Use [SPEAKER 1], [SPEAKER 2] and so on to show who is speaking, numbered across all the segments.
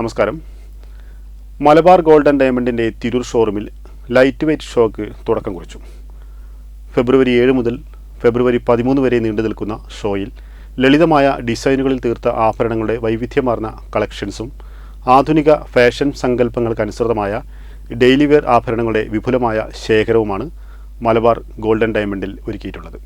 [SPEAKER 1] നമസ്കാരം. മലബാർ ഗോൾഡൻ ഡയമണ്ടിന്റെ തിരൂർ ഷോറൂമിൽ light weight shock തുടക്കം കുറിച്ചു. ഫെബ്രുവരി ഏഴ് മുതൽ ഫെബ്രുവരി പതിമൂന്ന് വരെ നീണ്ടു നിൽക്കുന്ന ഷോയിൽ ലളിതമായ ഡിസൈനുകളിൽ തീർത്ത ആഭരണങ്ങളുടെ വൈവിധ്യമാർന്ന കളക്ഷൻസും ആധുനിക ഫാഷൻ സങ്കല്പങ്ങൾക്കനുസൃതമായ ഡെയിലി വെയർ ആഭരണങ്ങളുടെ വിപുലമായ ശേഖരവുമാണ് മലബാർ ഗോൾഡൻ ഡയമണ്ടിൽ ഒരുക്കിയിട്ടുള്ളത്.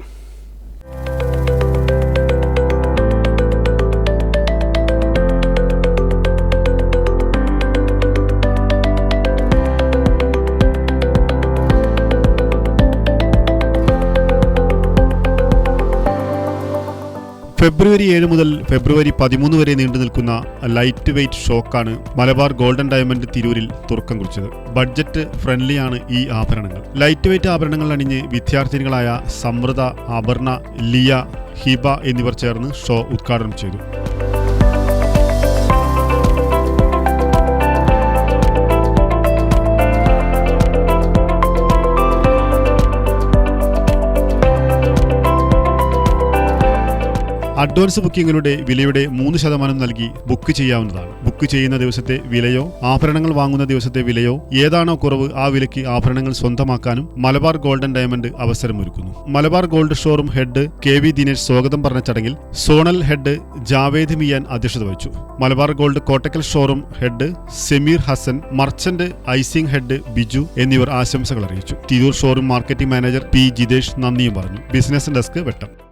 [SPEAKER 1] ഫെബ്രുവരി ഏഴ് മുതൽ ഫെബ്രുവരി പതിമൂന്ന് വരെ നീണ്ടു നിൽക്കുന്ന ലൈറ്റ് വെയ്റ്റ് ഷോക്കാണ് മലബാർ ഗോൾഡൻ ഡയമണ്ട് തിരൂരിൽ തുറക്കം കുറിച്ചത്. ബഡ്ജറ്റ് ഫ്രണ്ട്ലിയാണ് ഈ ആഭരണങ്ങൾ. ലൈറ്റ് വെയ്റ്റ് ആഭരണങ്ങൾ അണിഞ്ഞ് വിദ്യാർത്ഥിനികളായ സമൃദ്ധ അപർണ ലിയ ഹിബ എന്നിവർ ചേർന്ന് ഷോ ഉദ്ഘാടനം ചെയ്തു. അഡ്വാൻസ് ബുക്കിംഗിലൂടെ വിലയുടെ മൂന്ന് ശതമാനം നൽകി ബുക്ക് ചെയ്യാവുന്നതാണ്. ബുക്ക് ചെയ്യുന്ന ദിവസത്തെ വിലയോ ആഭരണങ്ങൾ വാങ്ങുന്ന ദിവസത്തെ വിലയോ ഏതാണോ കുറവ് ആ വിലയ്ക്ക് ആഭരണങ്ങൾ സ്വന്തമാക്കാനും Malabar golden diamond അവസരമൊരുക്കുന്നു. Malabar gold showroom head K V Dinesh സ്വാഗതം പറഞ്ഞ ചടങ്ങിൽ സോണൽ ഹെഡ് ജാവേദ് മിയാൻ അധ്യക്ഷത വഹിച്ചു. Malabar gold Kottakkal showroom head Sameer Hasan merchandising head Biju എന്നിവർ ആശംസകൾ അറിയിച്ചു. Tirur showroom marketing manager P Jithesh നന്ദിയും പറഞ്ഞു. ബിസിനസ് ഡെസ്ക് വെട്ടം.